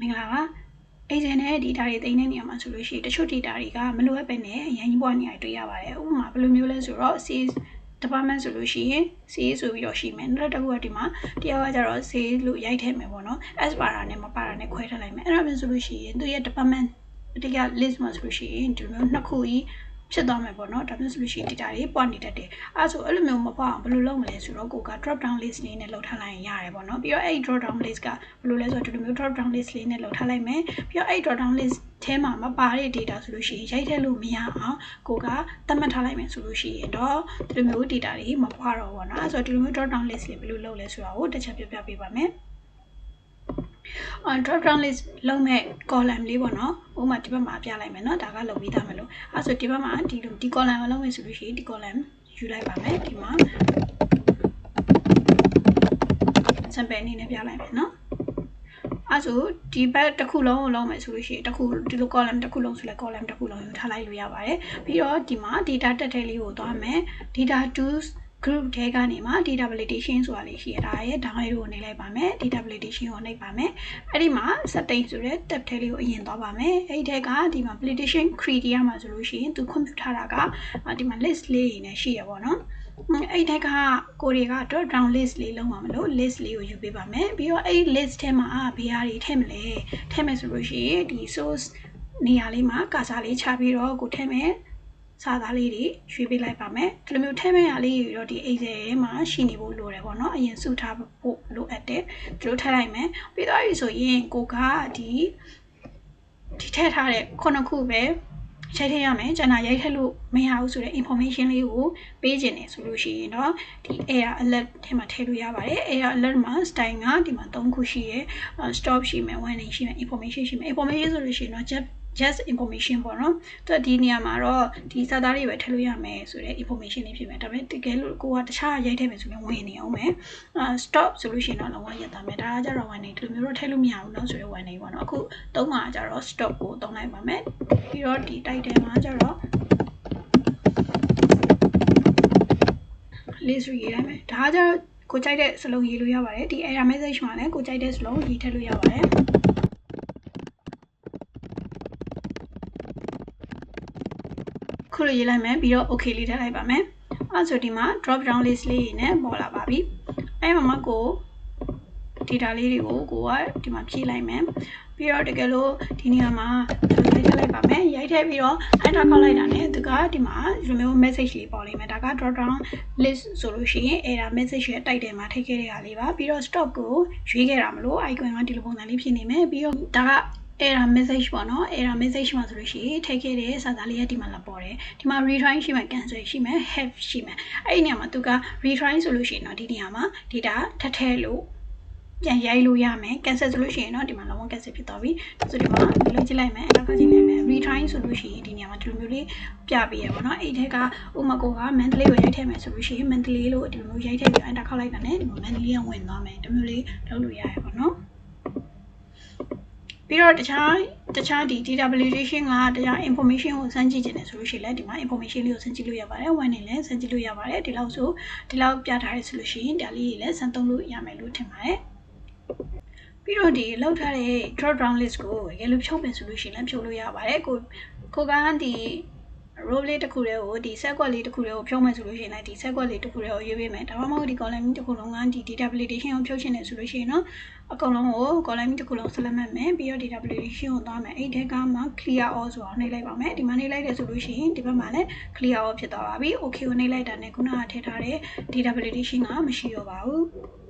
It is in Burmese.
မင်္ဂလာပါ agent နဲ့ data တွေတင်တဲ့နေရာမှာဆိုလို့ရှိရင်တချို့ data တွေကမလိုအပ်ပဲနဲ့အရင်ကြီးပွားနေရတွေ့ရပါတယ်ဥပမာဘယ်လိုမျိုးလဲဆိုတော့ sales department ဆိုလို့ရှိရင် sales ဆိုပြီးတော့ရှိမယ်နောက်တစ်ခုကဒီမှာတယောက်ကကျတော့ sales လို့ရိုက်ထည့်မယ်ပေါ့နော် as ပါတာနဲ့မပါတာနဲ့ခွဲထားလိုက်မယ်အဲ့ဒါမျိုးဆိုလို့ရှိရင်သူရဲ့ department အတိအကျ list မှာဆိုလို့ရှိရင်ဒီလိုမျိုးနှစ်ခုကြီး ဖြစ်သွားမယ်ပေါ့နော်ဒါမျိုးဆိုလို့ရှိရင် data တွေပွားနေတတ်တယ်အဲဆိုအဲ့လိုမျိုးမပွားအောင်ဘယ်လိုလုပ်မလဲဆိုတော့ကိုက drop down list လေးနဲ့လောက်ထားလိုက်ရင်ရတယ်ပေါ့နော်ပြီးတော့အဲ့ drop down list ကဘယ်လိုလဲဆိုတော့ဒီလိုမျိုး drop down list လေးနဲ့လောက်ထားလိုက်မယ်ပြီးတော့အဲ့ drop down list ထဲမှာမပါတဲ့ data ဆိုလို့ရှိရင်ရိုက်ထည့်လို့မရအောင်ကိုကသတ်မှတ်ထားလိုက်မယ်ဆိုလို့ရှိရင်တော့ဒီလိုမျိုး data တွေမပွားတော့ဘူးပေါ့နော်အဲဆိုဒီလိုမျိုး drop down list လေးဘယ်လိုလုပ်လဲဆိုတာကိုတစ်ချက်ပြပြပေးပါမယ် on drop down list လုံးမဲ့ column လေးပေါ့နော်ဥပမာဒီဘက်မှာပြလိုက်မယ်နော်ဒါကလုံပြီးသားမလို့အဲဆိုဒီဘက်မှာဒီလိုဒီ column ကိုလုံးမယ်ဆိုလို့ရှိရင်ဒီ column ယူလိုက်ပါမယ်ဒီမှာ sample အနေနဲ့ပြလိုက်မယ်နော်အဲဆိုဒီဘက်တစ်ခုလုံးကိုလုံးမယ်ဆိုလို့ရှိရင်တစ်ခုဒီလို column တစ်ခုလုံးဆိုလဲ column တစ်ခုလုံးယူထားလိုက်လို့ရပါတယ်ပြီးတော့ဒီမှာ data တက်တဲ့လေးကိုသွားမယ် data tools group ထဲကနေမှ data validation ဆိုတာလေးရှိရတာရဲ့ download ကိုနှိပ်လိုက်ပါမယ် data validation ကိုနှိပ်ပါမယ်အဲ့ဒီမှာ setting ဆိုတဲ့ tab ထဲလေးကိုအရင်သွားပါမယ်အဲ့ဒီထဲကဒီမှာ validation criteria မှာဆိုလို့ရှိရင်သူ computer ထားတာကဒီမှာ list လေးနေရှိရပါတော့အဲ့ဒီကကိုတွေက drop down list လေးလုံးပါမလို့ list လေးကိုယူပေးပါမယ်ပြီးတော့အဲ့ list ထဲမှာဘယ်ဟာတွေထည့်မလဲထည့်မယ်ဆိုလို့ရှိရင်ဒီ source နေရာလေးမှာကာစာလေးချပြီးတော့ကိုထည့်မယ် စာသားလေးတွေရွေးပေးလိုက်ပါမယ်ဒီလိုမျိုးထဲမဲ့ရလေးတွေတော့ဒီ Excel ထဲမှာရှိနေဖို့လိုတယ်ပေါ့နော်အရင်စုထားဖို့လိုအပ်တယ်ဒီလိုထည့်လိုက်မယ်ပြီးတော့ပြီဆိုရင်ကိုကဒီဒီထည့်ထားတဲ့ခုနှစ်ခုပဲရိုက်ထည့်ရမယ်ကျွန်တော်ရိုက်ထည့်လို့မရဘူးဆိုတဲ့ information လေးကိုပေးခြင်းနေဆိုလို့ရှိရင်တော့ဒီ error alert ထဲမှာထည့်လို့ရပါတယ် error alert မှာ style ကဒီမှာ3ခုရှိရယ် stop ရှိမယ် warning ရှိမယ် information ရှိမယ် information ဆိုလို့ရှိရင်တော့ just just information ပေါ့နော်သူဒီနေရာမှာတော့ဒီစာသားတွေပဲထည့်လို့ရမယ်ဆိုတဲ့ information လေးဖြစ်မယ်ဒါပေမဲ့တကယ်လို့ကိုကတခြားရိုက်ထည့်မယ်ဆိုရင်ဝင်နေအောင်မယ်အာ stop ဆိုလို့ရှိရင်တော့လုံးဝရပ်သွားမယ်ဒါကကြတော့ဝင်နေဒီလိုမျိုးတော့ထည့်လို့မရဘူးเนาะဆိုတဲ့ဝင်နေပေါ့နော်အခုသုံးမှာကြတော့ stop ကိုသုံးလိုက်ပါမယ်ပြီးတော့ဒီ title မှာကြတော့ list ရေးလိုက်မယ်ဒါကကြတော့ကိုကြိုက်တဲ့စလုံးရေးလို့ရပါတယ်ဒီ error message မှာလည်းကိုကြိုက်တဲ့စလုံးရေးထည့်လို့ရပါတယ် ခုလိုရေးလိုက်မယ်ပြီးတော့ okay လေးထည့်လိုက်ပါမယ်အဲဆိုဒီမှာ drop down list လေးနဲ့ပေါ်လာပါပြီအဲမှာမှကို data လေးတွေကိုကိုကဒီမှာဖြည့်လိုက်မယ်ပြီးတော့တကယ်လို့ဒီနေရာမှာရိုက်ထည့်လိုက်ပါမယ်ရိုက်ထည့်ပြီးတော့ enter ကောက်လိုက်တာ ਨੇ သူကဒီမှာဒီလိုမျိုး message လေးပေါ်လိမ့်မယ်ဒါက drop down list ဆိုလို့ရှိရင် error message ရဲ့တိုက်တယ်မှာထိခဲ့တဲ့ဟာလေးပါပြီးတော့ stop ကိုရွေးခဲ့တာမလို့ icon ကဒီလိုပုံစံလေးဖြစ်နေမယ်ပြီးတော့ဒါက error message ပေါ့နော် error message မှာဆိုလို့ရှိရင်ထည့်ခဲ့တဲ့စာသားလေးကဒီမှာလာပေါ်တယ်ဒီမှာ retry ရှိမယ် cancel ရှိမယ် have ရှိမယ်အဲ့ဒီနေရာမှာသူက retry ဆိုလို့ရှိရင်တော့ဒီနေရာမှာ data ထပ်ထည့်လို့ပြန်ရိုက်လို့ရမယ် cancel ဆိုလို့ရှိရင်တော့ဒီမှာလုံးဝ cancel ဖြစ်သွားပြီဆိုဒီမှာလုပ်ကြည့်လိုက်မယ်အဲ့ဒါကကြည့်လိုက်မယ် retry ဆိုလို့ရှိရင်ဒီနေရာမှာဒီလိုမျိုးလေးပြပေးရပါတော့အဲ့ဒီကဥမာကိုက monthly ကိုရိုက်ထည့်မယ်ဆိုလို့ရှိရင် monthly လို့ဒီလိုမျိုးရိုက်ထည့်ပြီး enter ခောက်လိုက်တာ ਨੇ ဒီမှာ monthly ကဝင်သွားမယ်ဒီမျိုးလေးလုပ်လို့ရရပါတော့ ပြီးတော့တခြားတခြားဒီ data validation ကတခြား information ကိုစမ်းကြည့်ခြင်းနဲ့ဆိုလို့ရှိရင်လည်းဒီမှာ information လေးကိုစမ်းကြည့်လို့ရပါတယ်။ one နဲ့လည်းစမ်းကြည့်လို့ရပါတယ်။ဒီလောက်ဆိုဒီလောက်ပြထားရဆိုလို့ရှိရင်ဒါလေးတွေလည်းစမ်းသုံးလို့ရမယ်လို့ထင်ပါတယ်။ပြီးတော့ဒီလောက်ထားတဲ့ drop down list ကိုရေလို့ဖြုတ်မယ်ဆိုလို့ရှိရင်လည်းဖြုတ်လို့ရပါတယ်။ကိုကိုကဒီ row လေးတစ်ခုတည်းကိုဒီ set quad လေးတစ်ခုတည်းကိုဖြုတ်မယ်ဆိုလို့ရှိရင်လည်းဒီ set quad လေးတစ်ခုတည်းကိုရွေးပေးမယ်ဒါမှမဟုတ်ဒီ column တစ်ခုလုံးကဒီ data validation ကိုဖြုတ်ချင်တယ်ဆိုလို့ရှိရင်တော့အကုန်လုံးကို column တစ်ခုလုံး select မှတ်မယ်ပြီးတော့ data validation ကိုသွားမယ်အဲ့ဒီကမှ clear all ဆိုအောင်နှိပ်လိုက်ပါမယ်ဒီမှာနှိပ်လိုက်တယ်ဆိုလို့ရှိရင်ဒီဘက်မှာလည်း clear all ဖြစ်သွားပါပြီ okay ကိုနှိပ်လိုက်တာနဲ့ခုနကထည့်ထားတဲ့ data validation ကမရှိတော့ပါဘူး